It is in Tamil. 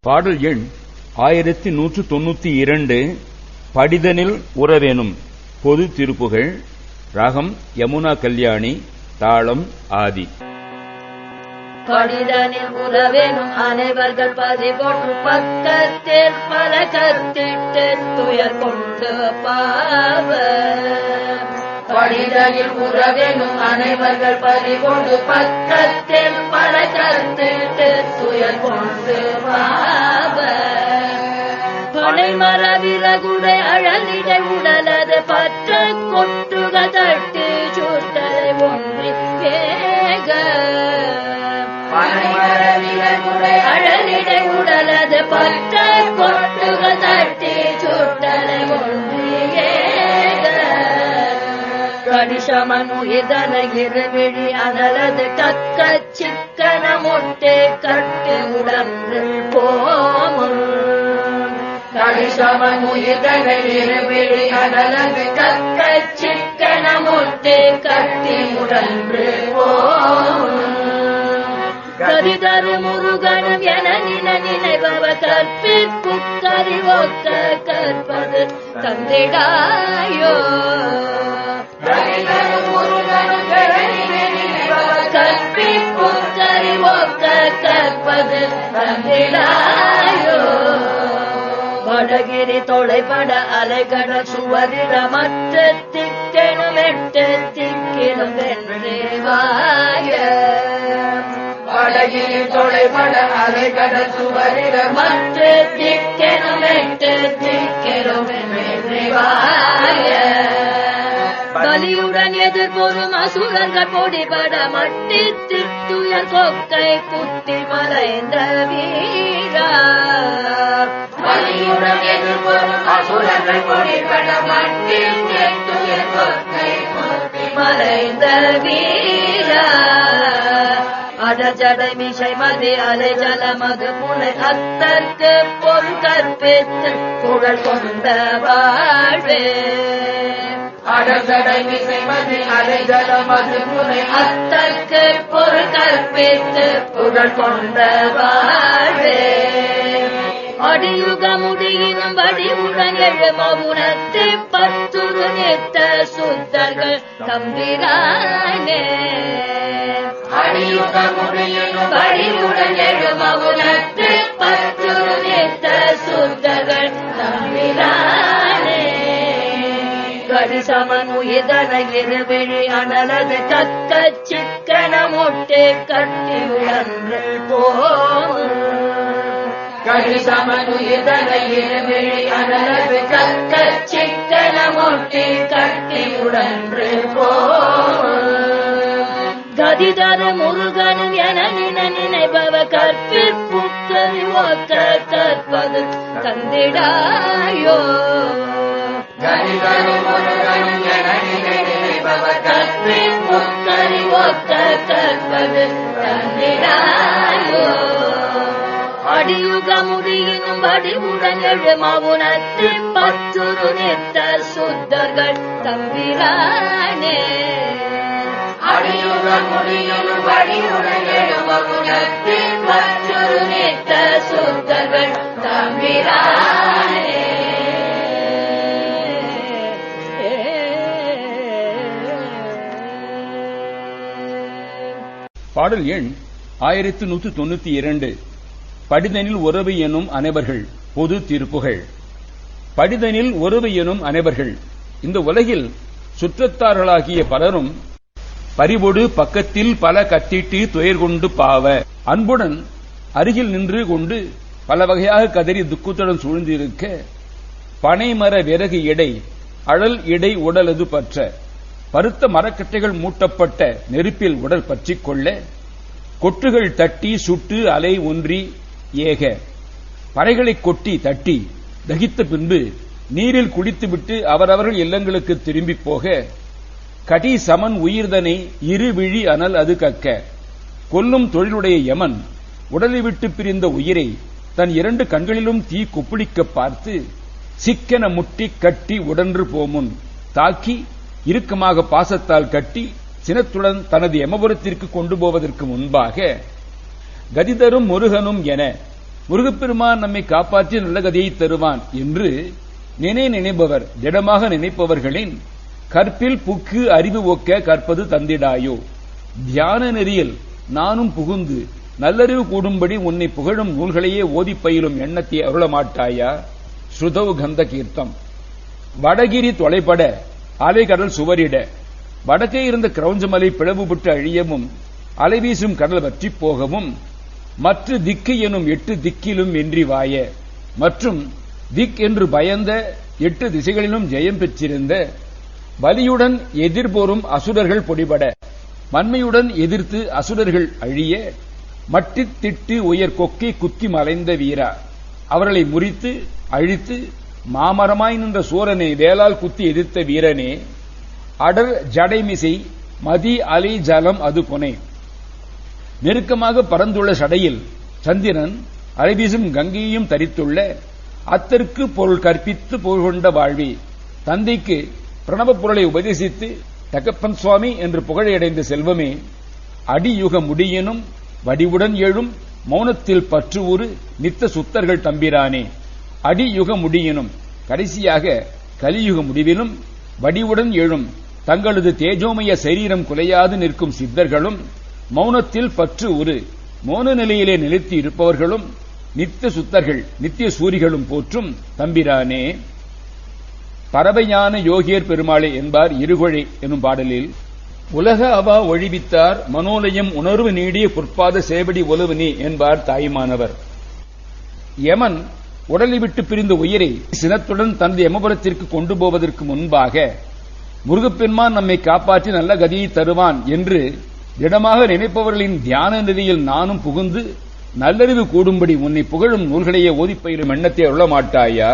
பாடல் எண் ஆயிரத்தி நூற்று தொன்னூத்தி இரண்டு படிதனில் உறவேனும் பொது திருப்புகள் ராகம் யமுனா கல்யாணி தாளம் ஆதி. படிதனில் உறவேனும் அனைவர்கள் பதிபொன்று பக்கத்தில் பல கத்திட்டு துயர் கொண்டு பாவ. படிதனில் உறவெனும் அனைவர்கள் பறிகொண்டு பக்கத்தில் பல கருத்து துயர் கொண்டு பாவ மரவிலகுடை அழலிடை உடலது பற்ற கொட்டுக தட்டு. கடிசமனு இதன இருவிழி அனலது கக்க சிக்கன முட்டே கட்டு உடன்று போமும் கடிசமனு இதன இருவிழி அனலது கக்க சிக்கன முட்டே கட்டி உடன்று போமும் கரிதரு முருகனும் என நின நினைபவ கற்பிப்பு கறிவோக்க கற்பது தந்திடாயோ. தந்திடாயோ வடகிரி தொலைபட அலைகட சுவரிட மற்ற திக்கெனும் எட்டு திக்கிலும் வென்றேவாய வடகிரி தொலைபட அலைகட சுவரிட மற்ற திக்கெனும் எட்டு திக்கிலும் வென்றேவாய வாய பலியுடன் எதிர்பொரும் அசுரர்கள் பொடிபட மட்டி திட்டுயர் கொக்கை குத்தி மறைந்த வீரா. பலியுடன் எதிர்பொரும் அசுரர்கள் பொடிபட மட்டி திட்டுயர் கொக்கை குத்தி மறைந்த வீரா. அடஜடை மிசை மதி அலை ஜல மது புனை அத்தற்கு பொருள் கற்பித்து குழல் கொண்ட வாழ்வே. அடர்தடை மிசை மதி அலை ஜல அத்தற்கு பொருள் கற்பித்து குழல் கொண்ட வாழ்வே அடியுக முடியினும் வடிவுடன் எழுமவுனத்தை பத்துரு நித்த சுத்தர்கள் தம்பிரானே அடியுக முடியினும் வடிவுடன் எழுமவுனத்தை பத்துரு கடிசமனு இதன இருவிழி அனலது கக்க சிக்கன கட்டி உழன்று போகும் கடிசமனு இதன இருவிழி அனலது கக்க சிக்கன முட்டை கட்டி உழன்று போம். கதிதர முருகனும் என நின நினைபவ கற்பிப்பு கற்பது தந்திடாயோ. கதிதர வடிவுடன் எழுமவுனத்து பத்துரு நிற்த சுத்தர்கள் தம்பிரானே அடியுகமுடியினும் வடிவுடன் எழுமவுனத்து பத்துரு நிற்த சுத்தர்கள் தம்பிரானே பாடல் எண் ஆயிரத்தி நூற்று தொண்ணூத்தி இரண்டு. படிதனில் உறவு எனும் அனைவர்கள் பொது திருப்புகழ் படிதனில் உறவு எனும் அனைவர்கள். இந்த உலகில் சுற்றத்தார்களாகிய பலரும் பரிவொடு பக்கத்தில் பல கத்திட்டு துயர் கொண்டு பாவ. அன்புடன் அருகில் நின்று கொண்டு பல வகையாக கதறி துக்கத்துடன் சூழ்ந்திருக்க பனைமர விறகு எடை அழல் இடை உடலது பற்ற. பருத்த மரக்கட்டைகள் மூட்டப்பட்ட நெருப்பில் உடல் பற்றிக் கொள்ள கொட்டுகள் தட்டி சுட்டு அலை ஒன்றி ஏக. பறைகளை கொட்டி தட்டி தகித்த பின்பு நீரில் குடித்துவிட்டு அவரவர்கள் இல்லங்களுக்கு திரும்பி போக கடி சமன் உயிர்தனை இரு விழி அனல் அது கக்க. கொல்லும் தொழிலுடைய யமன் உடலை விட்டு பிரிந்த உயிரை தன் இரண்டு கண்களிலும் தீ கொப்புளிக்க பார்த்து சிக்கென முட்டி கட்டி உடன்று போமுன் தாக்கி இறுக்கமாக பாசத்தால் கட்டி சினத்துடன் தனது யமபுரத்திற்கு கொண்டு போவதற்கு முன்பாக கதிதரும் முருகனும் என முருகப்பெருமான் நம்மை காப்பாற்றி நல்ல கதியை தருவான் என்று நினை நினைப்பவர் திடமாக நினைப்பவர்களின் கற்பில் புக்கு அறிவு ஒக்க கற்பது தந்திடாயோ? தியான நெறியில் நானும் புகுந்து நல்லறிவு கூடும்படி உன்னை புகழும் நூல்களையே ஓதிப் பயிலும் எண்ணத்தை அருளமாட்டாயா? ஸ்ருதவு கந்த கீர்த்தம். வடகிரி தொலைபட அலைகடல் சுவரிட வடக்கே இருந்த கிரௌஞ்சமலை பிளவுபட்டு அழியவும் அலைவீசும் கடல் வற்றிப் போகவும் மற்ற திக்கு எனும் எட்டு திக்கிலும் வென்றி வாய மற்றும் திக் என்று பயந்த எட்டு திசைகளிலும் ஜெயம் பெற்றிருந்த வலியுடன் எதிர்போரும் அசுரர்கள் பொடிபட மண்மையுடன் எதிர்த்து அசுரர்கள் அழிய மட்டித் திட்டு உயர் கொக்கை குத்தி மலைந்த வீரா அவர்களை முறித்து அழித்து மாமரமாய் நின்ற சூரனை வேளால் குத்தி எதிர்த்த வீரனே அடர் ஜடைமிசை மதி அலை ஜலம் அது புனை நெருக்கமாக பறந்துள்ள சடையில் சந்திரன் அலைவீசும் கங்கையையும் தரித்துள்ள அத்தற்கு பொருள் கற்பித்து பொருள் கொண்ட வாழ்வி. தந்தைக்கு பிரணவ பொருளை உபதேசித்து தகப்பன் சுவாமி என்று புகழையடைந்த செல்வமே அடியுக முடியினும் வடிவுடன் எழும் மௌனத்தில் பற்று ஒரு நித்த சுத்தர்கள் தம்பிரானே. அடியுக முடியினும் கடைசியாக கலியுக முடிவிலும் வடிவுடன் எழும் தங்களது தேஜோமய சரீரம் குலையாது நிற்கும் சித்தர்களும் மௌனத்தில் பற்று ஒரு மௌன நிலையிலே நிலைத்து இருப்பவர்களும் நித்திய சுத்தர்கள் நித்திய சூரிகளும் போற்றும் தம்பிரானே. பறவையான யோகியர் பெருமாளே என்பார் இருகொழை எனும் பாடலில் உலக அவா ஒழிவித்தார் மனோலயம் உணர்வு நீடிய பொற்பாத சேவடி உலவு நீ என்பார் தாய்மானவர். யமன் உடலை விட்டு பிரிந்த உயிரை சினத்துடன் தனது யமபுரத்திற்கு கொண்டு போவதற்கு முன்பாக முருகப்பெருமான் நம்மை காப்பாற்றி நல்ல கதியை தருவான் என்று திடமாக நினைப்பவர்களின் தியான நிதியில் நானும் புகுந்து நல்லறிவு கூடும்படி உன்னை புகழும் நூல்களையே ஓதிப்பயிலும் எண்ணத்தை அருள மாட்டாயா